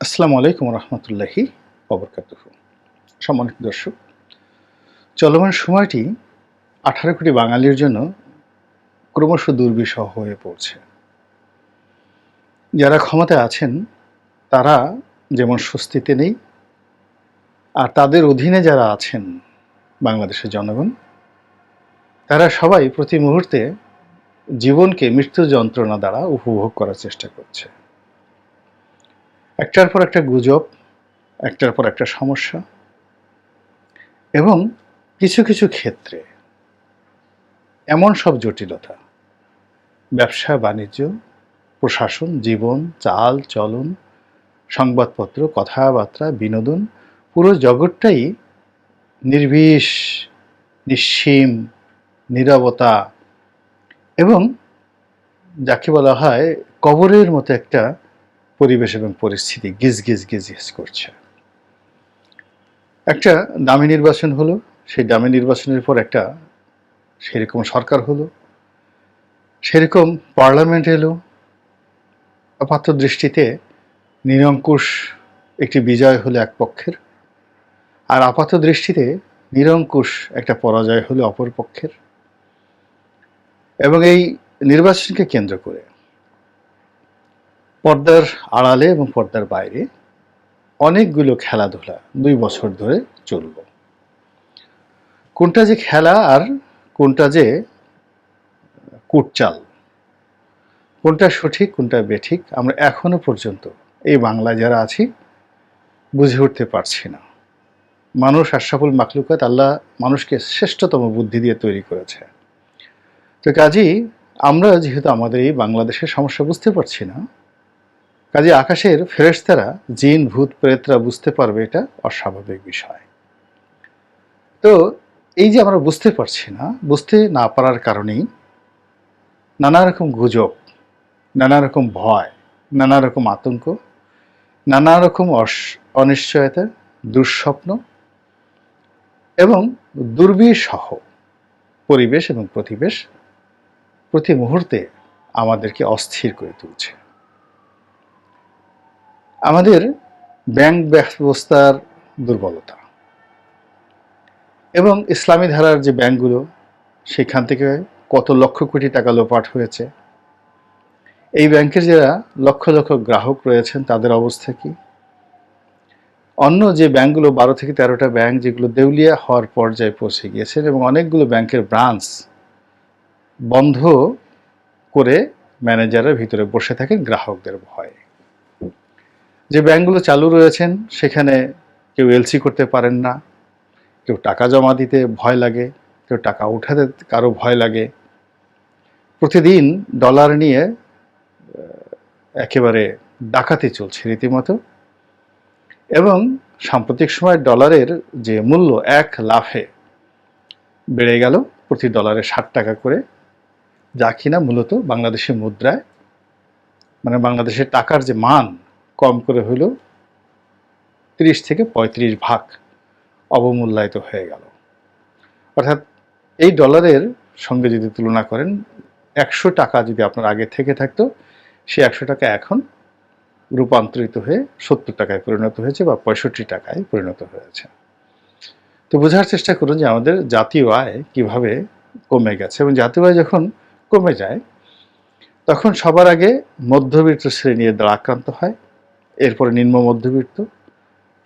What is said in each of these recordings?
আসসালামু আলাইকুম রহমতুল্লাহি অবরকাতুহ সম্মানিত দর্শক, চলমান সময়টি আঠারো কোটি বাঙালির জন্য ক্রমশ দুর্বিষহ হয়ে পড়ছে। যারা ক্ষমতায় আছেন, তারা যেমন স্বস্তিতে নেই, আর তাদের অধীনে যারা আছেন বাংলাদেশের জনগণ, তারা সবাই প্রতি মুহূর্তে জীবনকে মৃত্যু যন্ত্রণা দ্বারা উপভোগ করার চেষ্টা করছে। একটার পর একটা গুজব, একটার পর একটা সমস্যা এবং কিছু কিছু ক্ষেত্রে এমন সব জটিলতা। ব্যবসা, বাণিজ্য, প্রশাসন, জীবন, চাল, চলন, সংবাদপত্র, কথাবার্তা, বিনোদন, পুরো জগৎটাই নির্বিষ, নিঃসীম, নীরবতা এবং যাকে বলা হয় কবরের মতো একটা পরিবেশ এবং পরিস্থিতি গিজ গিজ গিজ গিজ করছে। একটা দামি নির্বাচন হলো, সেই দামি নির্বাচনের পর একটা সেরকম সরকার হলো, সেরকম পার্লামেন্ট এলো আপাত দৃষ্টিতে নিরঙ্কুশ একটি বিজয় হলো এক পক্ষের, আর আপাত দৃষ্টিতে নিরঙ্কুশ একটা পরাজয় হলো অপর পক্ষের। এবং এই নির্বাচনকে কেন্দ্র করে পর্দার আড়ালে এবং পর্দার বাইরে অনেকগুলো খেলাধুলা দুই বছর ধরে চলল। কোনটা যে খেলা আর কোনটা যে কুটচাল, কোনটা সঠিক, কোনটা বেঠিক, আমরা এখনও পর্যন্ত এই বাংলায় যারা আছি বুঝে উঠতে পারছি না। মানুষ আশরাফুল মাকলুকাত আল্লাহ মানুষকে শ্রেষ্ঠতম বুদ্ধি দিয়ে তৈরি করেছে। তো কাজেই আমরা যেহেতু আমাদের এই বাংলাদেশের সমস্যা বুঝতে পারছি না কাজে আকাশের ফেরেশতারা জিন, ভূত, প্রেতরা বুঝতে পারবে এটা অস্বাভাবিক বিষয়। তো এই যে আমরা বুঝতে পারছি না, বুঝতে না পারার কারণেই নানা রকম গুজব, নানা রকম ভয়, নানা রকম আতঙ্ক, নানা রকম অনিশ্চয়তা, দুঃস্বপ্ন এবং দুর্বিসহ পরিবেশ এবং প্রতিবেশ প্রতি মুহূর্তে আমাদেরকে অস্থির করে তুলছে। আমাদের ব্যাংক ব্যবস্থার দুর্বলতা এবং ইসলামী ধারার যে ব্যাংকগুলো, সেখান থেকে কত লক্ষ কোটি টাকা লোপাট হয়েছে। এই ব্যাংকের যারা লক্ষ লক্ষ গ্রাহক রয়েছেন, তাদের অবস্থা কি? অন্য যে ব্যাংকগুলো, বারো থেকে তেরোটা ব্যাংক যেগুলো দেউলিয়া হওয়ার পর্যায়ে পৌঁছে গিয়েছেন এবং অনেকগুলো ব্যাংকের ব্রাঞ্চ বন্ধ করে ম্যানেজাররা ভিতরে বসে থাকেন গ্রাহকদের ভয়ে। যে ব্যাংকগুলো চালু রয়েছেন, সেখানে কেউ এলসি করতে পারেন না, কেউ টাকা জমা দিতে ভয় লাগে, কেউ টাকা উঠাতে কারও ভয় লাগে। প্রতিদিন ডলার নিয়ে একেবারে ডাকাতি চলছে রীতিমতো। এবং সাম্প্রতিক সময় ডলারের যে মূল্য এক লাফে বেড়ে গেল প্রতি ডলারে ষাট টাকা করে, যা কিনা মূলত বাংলাদেশের মুদ্রায় মানে বাংলাদেশের টাকার যে মান কম করে হলেও তিরিশ থেকে পঁয়ত্রিশ ভাগ অবমূল্যায়িত হয়ে গেল। অর্থাৎ এই ডলারের সঙ্গে যদি তুলনা করেন, একশো টাকা যদি আপনার আগে থেকে থাকতো, সে একশো টাকা এখন রূপান্তরিত হয়ে সত্তর টাকায় পরিণত হয়েছে বা পঁয়ষট্টি টাকায় পরিণত হয়েছে। তো বোঝার চেষ্টা করুন যে আমাদের জাতীয় আয় কীভাবে কমে গেছে এবং জাতীয় আয় যখন কমে যায়, তখন সবার আগে মধ্যবিত্ত শ্রেণি এর দ্বারা আক্রান্ত হয় এরপরে নিম্ন মধ্যবিত্ত,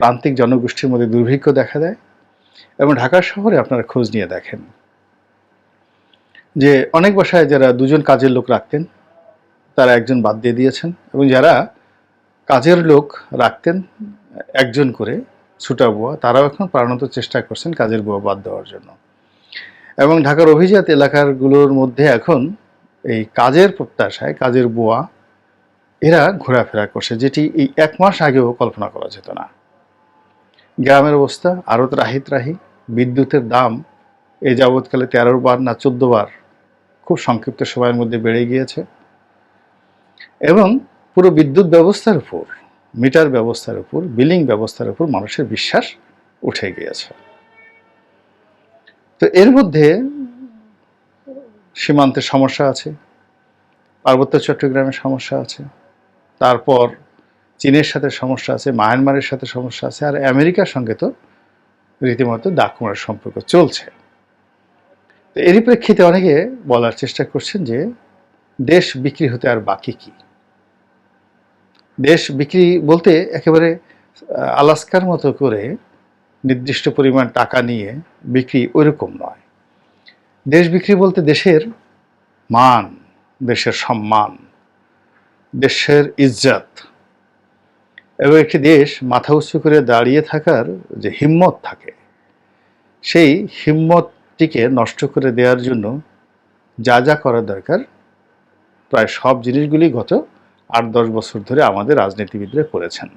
প্রান্তিক জনগোষ্ঠীর মধ্যে দুর্ভিক্ষ দেখা দেয় এবং ঢাকা শহরে আপনারা খোঁজ নিয়ে দেখেন যে অনেক বাসায় যারা দুজন কাজের লোক রাখতেন, তারা একজন বাদ দিয়ে দিয়েছেন এবং যারা কাজের লোক রাখতেন, একজন করে ছুটা বুয়া, তারাও এখন প্রাণত চেষ্টা করছেন কাজের বুয়া বাদ দেওয়ার জন্য। এবং ঢাকার অভিজাত এলাকারগুলোর মধ্যে এখন এই কাজের প্রত্যাশায়, কাজের বুয়া এরা ঘোরাফেরা করছে, যেটি এই এক মাস আগেও কল্পনা করা যেত না। গ্রামের অবস্থা আরও রাহি ত্রাহি বিদ্যুতের দাম এই যাবৎকালে তেরো বার না চোদ্দ বার খুব সংক্ষিপ্ত সময়ের মধ্যে বেড়ে গিয়েছে। এবং পুরো বিদ্যুৎ ব্যবস্থার উপর, মিটার ব্যবস্থার উপর, বিলিং ব্যবস্থার উপর মানুষের বিশ্বাস উঠে গিয়েছে। তো এর মধ্যে সীমান্তের সমস্যা আছে, পার্বত্য চট্টগ্রামের সমস্যা আছে তারপর চীনের সাথে সমস্যা আছে, মায়ানমারের সাথে সমস্যা আছে, আর আমেরিকার সঙ্গে তো রীতিমতো ডাকুমার সম্পর্ক চলছে। তো এরই প্রেক্ষিতে অনেকে বলার চেষ্টা করছেন যে, দেশ বিক্রি হতে আর বাকি কি? দেশ বিক্রি বলতে একেবারে আলাস্কার মতো করে নির্দিষ্ট পরিমাণ টাকা নিয়ে বিক্রি ওইরকম নয়। দেশ বিক্রি বলতে দেশের মান, দেশের সম্মান দেশের ইজ্জাত এবং একটি দেশ মাথা উঁচু করে দাঁড়িয়ে থাকার যে হিম্মত থাকে, সেই হিম্মতটিকে নষ্ট করে দেওয়ার জন্য যা যা করা দরকার, প্রায় সব জিনিসগুলি গত আট দশ বছর ধরে আমাদের রাজনীতিবিদরা করেছেন।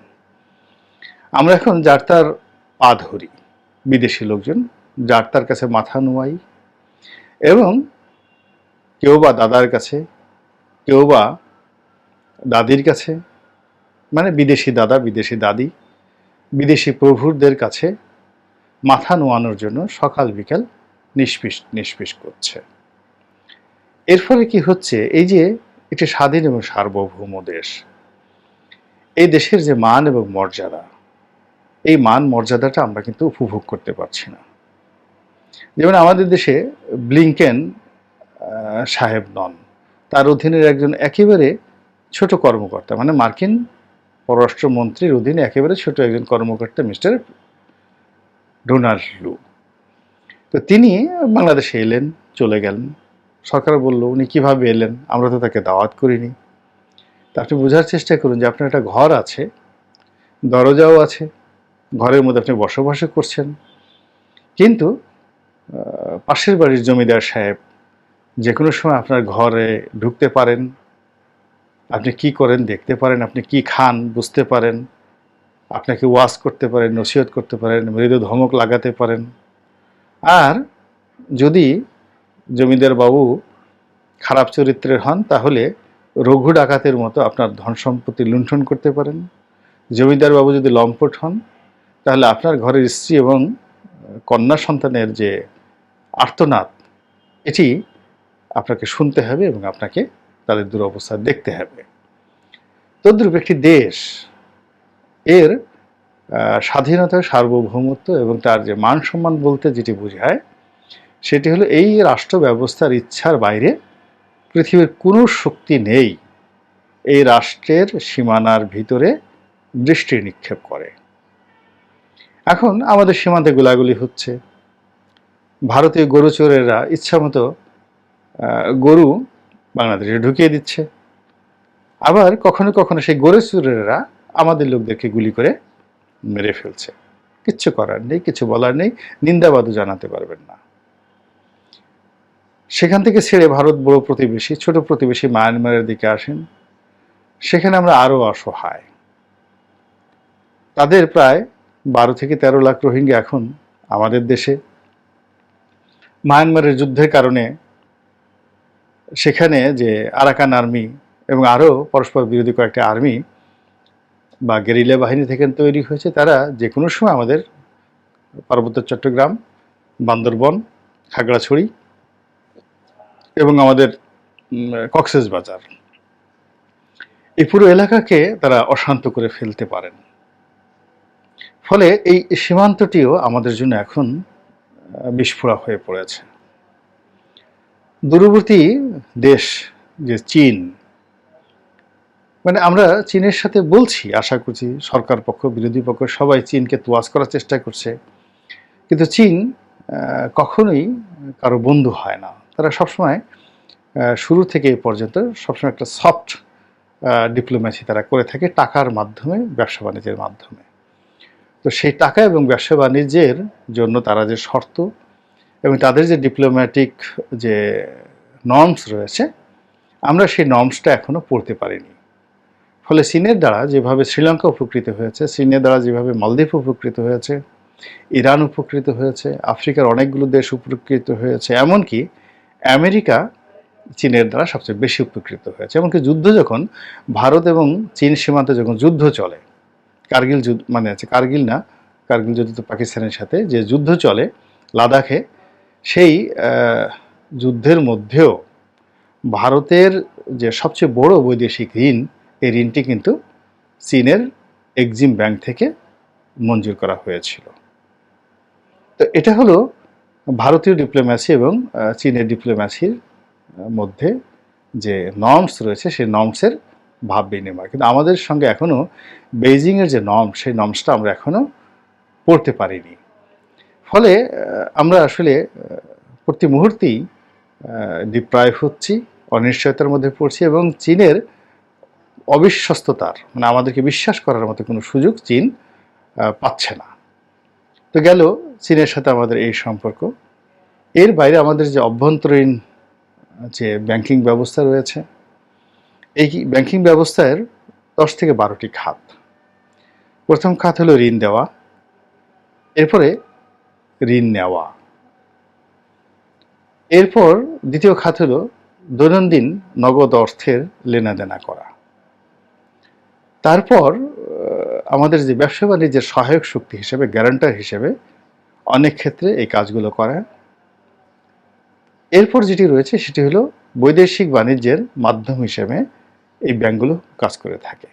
আমরা এখন যার তার পা ধরি, বিদেশি লোকজন, যার তার কাছে মাথা নোয়াই এবং কেউ বা দাদার কাছে, কেউ বা দাদির কাছে মানে বিদেশি দাদা, বিদেশি দাদি, বিদেশি প্রভুরদের কাছে মাথা নোয়ানোর জন্য সকাল বিকাল নিষ্পিস নিষ্পিস করছে। এর ফলে কি হচ্ছে? এই যে একটি স্বাধীন এবং সার্বভৌম দেশ। এই দেশের যে মান এবং মর্যাদা, এই মান মর্যাদাটা আমরা কিন্তু উপভোগ করতে পারছি না। যেমন আমাদের দেশে ব্লিংকেন সাহেব নন। তার অধীনের একজন একেবারে ছোট কর্মকর্তা মানে মার্কিন পররাষ্ট্রমন্ত্রীর অধীনে একেবারে ছোট একজন কর্মকর্তা মিস্টার ডোনাল্ড লু। তো তিনি বাংলাদেশে এলেন, চলে গেলেন। সরকার বলল, উনি কীভাবে এলেন? আমরা তো তাকে দাওয়াত করিনি। তা আপনি বোঝার চেষ্টা করুন যে আপনার একটা ঘর আছে, দরজাও আছে, ঘরের মধ্যে আপনি বসবাসও করছেন। কিন্তু পাশের বাড়ির জমিদার সাহেব যে কোনো সময় আপনার ঘরে ঢুকতে পারেন আপনি কি করেন দেখতে পারেন, আপনি কি খান বুঝতে পারেন, আপনাকে ওয়াশ করতে পারেন, নসিহত করতে পারেন, মৃদু ধমক লাগাতে পারেন। আর যদি জমিদার বাবু খারাপ চরিত্রের হন, তাহলে রঘু ডাকাতের মতো আপনার ধন সম্পত্তি লুণ্ঠন করতে পারেন। জমিদার বাবু যদি লম্পট হন, তাহলে আপনার ঘরের স্ত্রী এবং কন্যা সন্তানের যে আর্তনাদ, এটি আপনাকে শুনতে হবে এবং আপনাকে তাদের দুরবস্থা দেখতে হবে। তদ্রূপ একটি দেশ, এর স্বাধীনতা, সার্বভৌমত্ব এবং তার যে মান সম্মান বলতে যেটি বোঝায়, সেটি হলো এই রাষ্ট্র ব্যবস্থার ইচ্ছার বাইরে পৃথিবীর কোনো শক্তি নেই। এই রাষ্ট্রের সীমানার ভিতরে দৃষ্টি নিক্ষেপ করে। এখন আমাদের সীমান্তে গোলাগুলি হচ্ছে। ভারতীয় গরু চোরেরা ইচ্ছামতো গরু বাংলাদেশে ঢুকিয়ে দিচ্ছে। আবার কখনো কখনো সেই গরু চোরেরা আমাদের লোকদেরকে গুলি করে মেরে ফেলছে। কিচ্ছু করার নেই, কিছু বলার নেই, নিন্দাবাদও জানাতে পারবেন না। সেখান থেকে ছেড়ে ভারত বড় প্রতিবেশী, ছোট প্রতিবেশী মায়ানমারের দিকে আসেন। সেখানে আমরা আরও অসহায়। তাদের প্রায় বারো থেকে তেরো লাখ রোহিঙ্গা এখন আমাদের দেশে। মায়ানমারের যুদ্ধের কারণে সেখানে যে আরাকান আর্মি এবং আরও পরস্পর বিরোধী কয়েকটা আর্মি বা গেরিলা বাহিনী থেকে তৈরি হয়েছে, তারা যে কোনো সময় আমাদের পার্বত্য চট্টগ্রাম, বান্দরবন, খাগড়াছড়ি এবং আমাদের কক্সেস বাজার। এই পুরো এলাকাকে তারা অশান্ত করে ফেলতে পারেন। ফলে এই সীমান্তটিও আমাদের জন্য এখন বিস্ফোরা হয়ে পড়েছে। দূরবর্তী দেশ যে চীন মানে আমরা চীনের সাথে বলছি, আশা করছি সরকার পক্ষ, বিরোধী পক্ষ সবাই চীনকে তোয়াজ করার চেষ্টা করছে। কিন্তু চীন কখনোই কারও বন্ধু হয় না। তারা সবসময় শুরু থেকে এই পর্যন্ত সবসময় একটা সফট ডিপ্লোম্যাসি তারা করে থাকে টাকার মাধ্যমে, ব্যবসা বাণিজ্যের মাধ্যমে। তো সেই টাকা এবং ব্যবসা বাণিজ্যের জন্য তারা যে শর্ত এবং তাদের যে ডিপ্লোম্যাটিক যে নর্মস রয়েছে, আমরা সেই নর্মসটা এখনও পড়তে পারিনি। ফলে চীনের দ্বারা যেভাবে শ্রীলঙ্কা উপকৃত হয়েছে, চীনের দ্বারা যেভাবে মালদ্বীপ উপকৃত হয়েছে, ইরান উপকৃত হয়েছে, আফ্রিকার অনেকগুলো দেশ উপকৃত হয়েছে, এমনকি আমেরিকা চীনের দ্বারা সবচেয়ে বেশি উপকৃত হয়েছে। এমনকি যুদ্ধ যখন, ভারত এবং চীন সীমান্তে যখন যুদ্ধ চলে, কার্গিল যুদ্ধ মানে আছে কার্গিল না, কার্গিল যুদ্ধ তো পাকিস্তানের সাথে, যে যুদ্ধ চলে, লাদাখে সেই যুদ্ধের মধ্যেও ভারতের যে সবচেয়ে বড় বৈদেশিক ঋণ, এই ঋণটি কিন্তু চীনের এক্সিম ব্যাংক থেকে মঞ্জুর করা হয়েছিল। তো এটা হলো ভারতীয় ডিপ্লোম্যাসি এবং চীনের ডিপ্লোম্যাসির মধ্যে যে নর্মস রয়েছে, সেই নর্মসের ভাব বিনিময়। কিন্তু আমাদের সঙ্গে এখনও বেইজিংয়ের যে নর্ম সেই নর্মসটা আমরা এখনও পড়তে পারিনি। ফলে আমরা আসলে প্রতি মুহূর্তেই ডিপ্রাইভ হচ্ছি, অনিশ্চয়তার মধ্যে পড়ছি এবং চীনের অবিশ্বস্ততার মানে আমাদেরকে বিশ্বাস করার মতো কোনো সুযোগ চীন পাচ্ছে না। তো গেল চীনের সাথে আমাদের এই সম্পর্ক। এর বাইরে আমাদের যে অভ্যন্তরীণ যে ব্যাংকিং ব্যবস্থা রয়েছে, এই ব্যাংকিং ব্যবস্থার দশ থেকে বারোটি খাত। প্রথম খাত হলো ঋণ দেওয়া। এরপরে ঋণ নেওয়া। এরপর দ্বিতীয় খাত হলো দৈনন্দিন নগদ অর্থের লেনাদেনা করা। তারপর আমাদের যে ব্যবসা বাণিজ্যের সহায়ক শক্তি হিসেবে গ্যারান্টার হিসেবে অনেক ক্ষেত্রে এই কাজগুলো করা। এরপর যেটি রয়েছে, সেটি হলো বৈদেশিক বাণিজ্যের মাধ্যম হিসেবে এই ব্যাংকগুলো কাজ করে থাকে।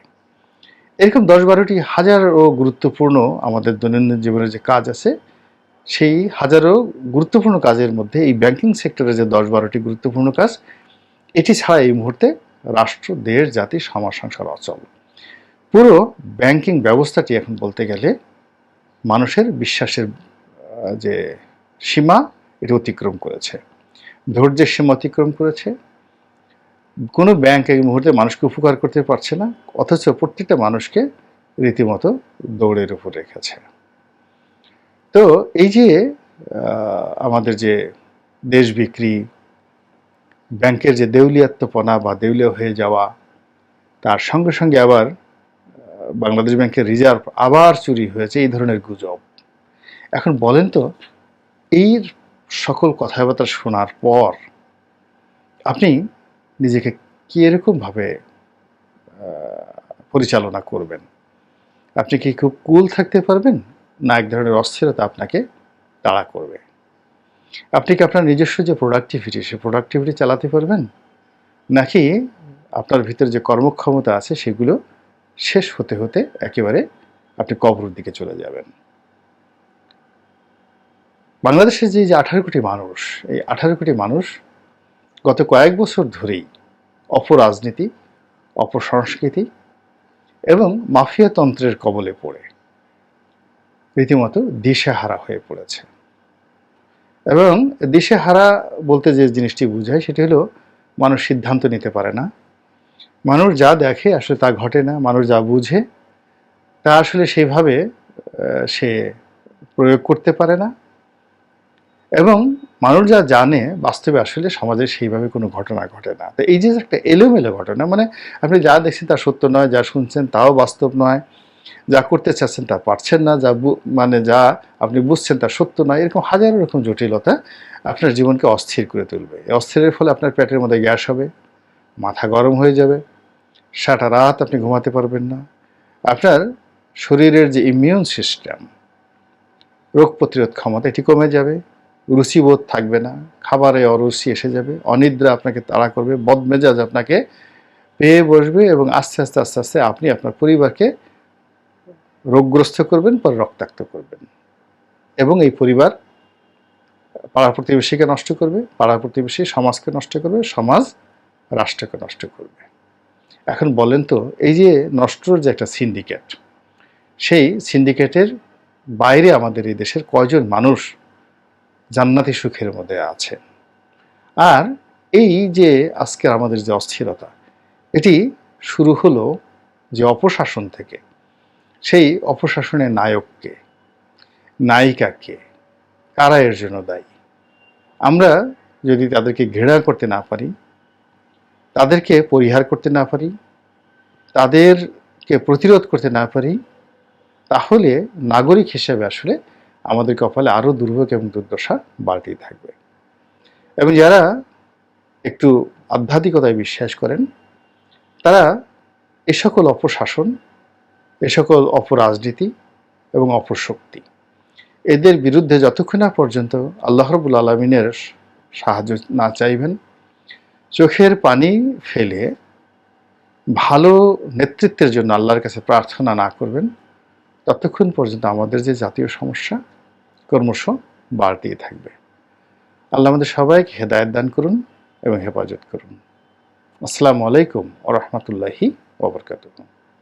এরকম দশ বারোটি হাজারও গুরুত্বপূর্ণ আমাদের দৈনন্দিন জীবনের যে কাজ আছে সেই হাজারো গুরুত্বপূর্ণ কাজের মধ্যে এই ব্যাংকিং সেক্টরে যে দশ বারোটি গুরুত্বপূর্ণ কাজ, এটি ছাড়া এই মুহূর্তে রাষ্ট্র, দেশ, জাতি, সমাজ, সংসার অচল। পুরো ব্যাংকিং ব্যবস্থাটি এখন বলতে গেলে মানুষের বিশ্বাসের যে সীমা, এটি অতিক্রম করেছে। ধৈর্যের সীমা অতিক্রম করেছে। কোনো ব্যাংক এই মুহূর্তে মানুষকে উপকার করতে পারছে না, অথচ প্রত্যেকটা মানুষকে রীতিমতো দৌড়ের উপর রেখেছে। তো এই যে আমাদের যে দেশ বিক্রি, ব্যাংকের যে দেউলিয়াত্মপনা বা দেউলিয়া হয়ে যাওয়া, তার সঙ্গে সঙ্গে আবার বাংলাদেশ ব্যাংকের রিজার্ভ আবার চুরি হয়েছে, এই ধরনের গুজব। এখন বলেন তো, এই সকল কথাবার্তা শোনার পর আপনি নিজেকে কি এরকমভাবে পরিচালনা করবেন? আপনি কি খুব কুল থাকতে পারবেন? না, এক ধরনের অস্থিরতা আপনাকে তাড়া করবে। আপনি কি আপনার নিজস্ব যে প্রোডাক্টিভিটি সে প্রোডাক্টিভিটি চালাতে পারবেন? নাকি আপনার ভিতরে যে কর্মক্ষমতা আছে, সেগুলো শেষ হতে হতে একেবারে আপনি কবরের দিকে চলে যাবেন। বাংলাদেশের যে আঠারো কোটি মানুষ, এই আঠারো কোটি মানুষ গত কয়েক বছর ধরেই অপরাজনীতি, অপসংস্কৃতি এবং মাফিয়াতন্ত্রের কবলে পড়ে। রীতিমতো দিশেহারা হয়ে পড়েছে। এবং দিশেহারা বলতে যে জিনিসটি বোঝায় সেটি হলো মানুষ সিদ্ধান্ত নিতে পারে না। মানুষ যা দেখে আসলে তা ঘটে না মানুষ যা বুঝে তা আসলে আহ, সে প্রয়োগ করতে পারে না। এবং মানুষ যা জানে বাস্তবে আসলে সমাজে সেইভাবে কোনো ঘটনা ঘটে না। তো এই যে একটা এলোমেলো ঘটনা মানে আপনি যা দেখছেন তা সত্য নয় যা শুনছেন তাও বাস্তব নয়। যা করতে চাচ্ছেন তা পারছেন না, যা মানে যা আপনি বুঝছেন তা সত্য নয়, এরকম হাজারো রকম জটিলতা আপনার জীবনকে অস্থির করে তুলবে। অস্থিরের ফলে আপনার পেটের মধ্যে গ্যাস হবে, মাথা গরম হয়ে যাবে, সারা রাত আপনি ঘুমাতে পারবেন না। আপনার শরীরের যে ইমিউন সিস্টেম রোগ প্রতিরোধ ক্ষমতা এটি কমে যাবে রুচিবোধ থাকবে না, খাবারে অরুচি এসে যাবে, অনিদ্রা আপনাকে তাড়া করবে, বদমেজাজ আপনাকে পেয়ে বসবে এবং আস্তে আস্তে আস্তে আস্তে আপনি আপনার পরিবারকে রোগগ্রস্ত করবেন, পরে রক্তাক্ত করবেন। এবং এই পরিবার পাড়া প্রতিবেশীকে নষ্ট করবে পাড়া প্রতিবেশী সমাজকে নষ্ট করবে, সমাজ রাষ্ট্রকে নষ্ট করবে। এখন বলেন তো, এই যে নষ্টর যে একটা সিন্ডিকেট, সেই সিন্ডিকেটের বাইরে আমাদের এই দেশের কয়জন মানুষ জান্নাতি সুখের মধ্যে আছে? আর এই যে আজকের আমাদের যে অস্থিরতা, এটি শুরু হলো যে অপশাসন থেকে। সেই অপশাসনের নায়ককে, নায়িকাকে, কারা এর জন্য দায়ী? আমরা যদি তাদেরকে ঘৃণা করতে না পারি, তাদেরকে পরিহার করতে না পারি, তাদেরকে প্রতিরোধ করতে না পারি, তাহলে নাগরিক হিসেবে আসলে আমাদের কপালে আরও দুর্ভোগ এবং দুর্দশা বাড়তেই থাকবে। এবং যারা একটু আধ্যাত্মিকতায় বিশ্বাস করেন, তারা এ সকল অপশাসন এ সকল অপরাজনীতি এবং অপশক্তি। এদের বিরুদ্ধে যতক্ষণ না পর্যন্ত আল্লাহ রবুল আলমিনের সাহায্য না চাইবেন, চোখের পানি ফেলে ভালো নেতৃত্বের জন্য আল্লাহর কাছে প্রার্থনা না করবেন, ততক্ষণ পর্যন্ত আমাদের যে জাতীয় সমস্যা ক্রমশ বাড়তেই থাকবে। আল্লাহ আমাদের সবাইকে হেদায়ত দান করুন এবং হেফাজত করুন। আসসালামু আলাইকুম ও রহমতুল্লাহি ওবরকাতুহ